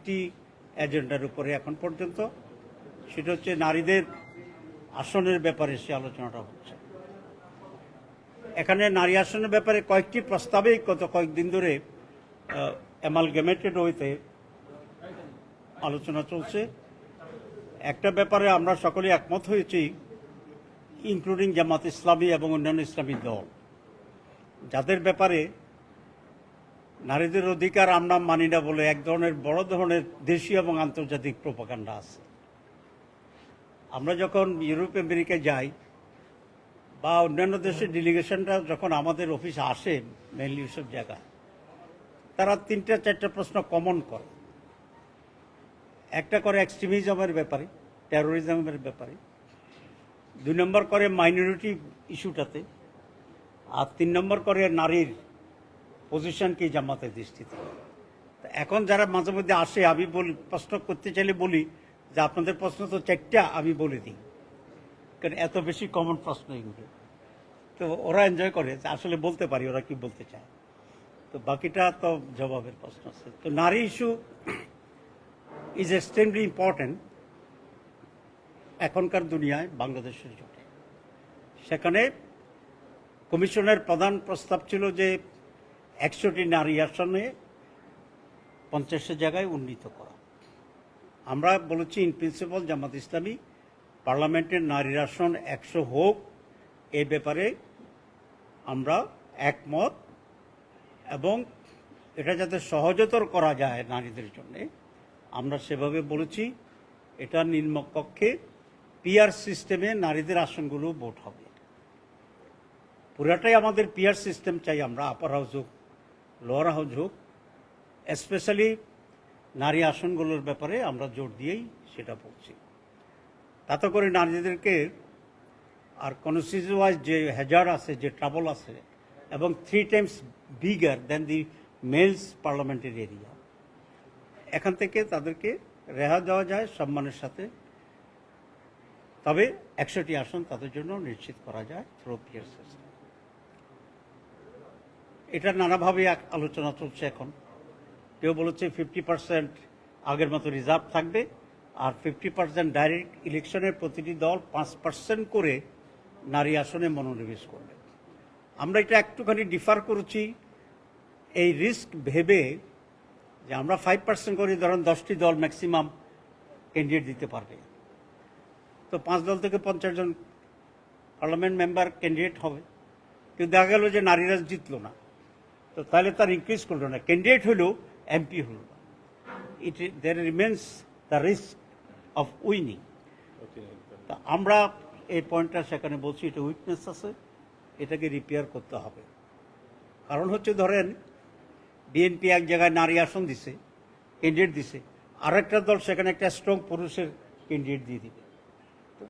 একটি এজেন্ডার উপরে এখন পর্যন্ত। সেটা হচ্ছে নারীদের আসনের ব্যাপারে সে আলোচনাটা হচ্ছে। এখানে নারী আসনের ব্যাপারে কয়েকটি প্রস্তাবেই গত কয়েকদিন ধরে অ্যামালগেমেটেড হইতে আলোচনা চলছে। একটা ব্যাপারে আমরা সকলে একমত হয়েছি ইনক্লুডিং জামাত ইসলামী এবং অন্যান্য ইসলামী দল। যাদের ব্যাপারে নারীদের অধিকার আমরা মানি না বলে এক ধরনের, বড় ধরনের দেশীয় এবং আন্তর্জাতিক প্রোপাকাণ্ডা আছে। আমরা যখন ইউরোপ আমেরিকায় যাই বা অন্যান্য দেশের ডেলিগেশনরা যখন আমাদের অফিসে আসে মেনলি সব জায়গায়, তারা তিনটা, চারটা প্রশ্ন কমন করে। একটা করে এক্সট্রিমিজমের ব্যাপারে টেরোরিজমের ব্যাপারে, দুই নম্বর করে মাইনরিটি ইস্যুটাতে আর তিন নম্বর করে নারীর পজিশন কি জামাতের দৃষ্টিতে? এখন যারা মাঝে মধ্যে আসে, আমি বলি, প্রশ্ন করতে চাইলে বলি যে আপনাদের প্রশ্ন তো চারটা, আমি বলে দিই। কারণ এত বেশি কমন প্রশ্ন এগুলো। তো ওরা এনজয় করে আসলে বলতে পারি, ওরা কি বলতে চায়। তো বাকিটা তো জবাবের প্রশ্ন আছে। তো নারী ইস্যু ইজ এক্সট্রিমলি ইম্পর্টেন্ট এখনকার দুনিয়ায়, বাংলাদেশের জন্য সেখানে কমিশনের প্রধান প্রস্তাব ছিল যে একশোটি নারী আসনে পঞ্চাশের জায়গায় উন্নীত করা। আমরা বলেছি ইন প্রিন্সিপাল জামাত ইসলামী পার্লামেন্টের নারীর আসন একশো হোক, এ ব্যাপারে আমরা একমত এবং এটা যাতে সহজতর করা যায় নারীদের জন্য, আমরা সেভাবে বলেছি, এটা নিম্নকক্ষে পিআর সিস্টেমে নারীদের আসনগুলো ভোট হবে। পুরাটাই আমাদের পিআর সিস্টেম চাই আমরা আপার হাউস হোক লোয়ার হাউস হোক স্পেশালি নারী আসনগুলোর ব্যাপারে আমরা জোর দিয়েই সেটা বলছি তাতে করে নারীদেরকে আর কনস্টিটিউশন ওয়াইজ যে হ্যাজার্ড আছে, যে ট্রাবল আছে, এবং three times bigger than the males পার্লামেন্টের এরিয়া এখান থেকে তাদেরকে রেহা দেওয়া যায়, সম্মানের সাথে। তবে একশোটি আসন তাদের জন্য নিশ্চিত করা যায় থ্রো পিয়ার সিস্টেম এটা নানাভাবে আলোচনা চলছে এখন। কেউ বলেছে ফিফটি পার্সেন্ট আগের মতো রিজার্ভ থাকবে, আর ফিফটি পার্সেন্ট ডাইরেক্ট ইলেকশনের প্রতিটি দল পাঁচ পার্সেন্ট করে নারী আসনে মনোনিবেশ করবে। আমরা এটা একটুখানি ডিফার করেছি। এই রিস্ক ভেবে যে আমরা ফাইভ পার্সেন্ট করে ধরেন দশটি দল ম্যাক্সিমাম ক্যান্ডিডেট দিতে পারবে। তো পাঁচ দল থেকে পঞ্চাশ জন পার্লামেন্ট মেম্বার ক্যান্ডিডেট হবে। কিন্তু দেখা গেল যে নারীরা জিতলো না। তো তাহলে তার ইনক্রিজ করল না। ক্যান্ডিডেট হলেও এমপি হলো। না it there remains the risk of winning তা আমরা এই পয়েন্টটা সেখানে বলছি এটা উইকনেস আছে এটাকে রিপেয়ার করতে হবে। কারণ হচ্ছে ধরেন বিএনপি এক জায়গায় নারী আসন দিছে ক্যান্ডিডেট দিছে আর একটা দল সেখানে একটা স্ট্রং পুরুষের ক্যান্ডিডেট দিয়ে দিবে।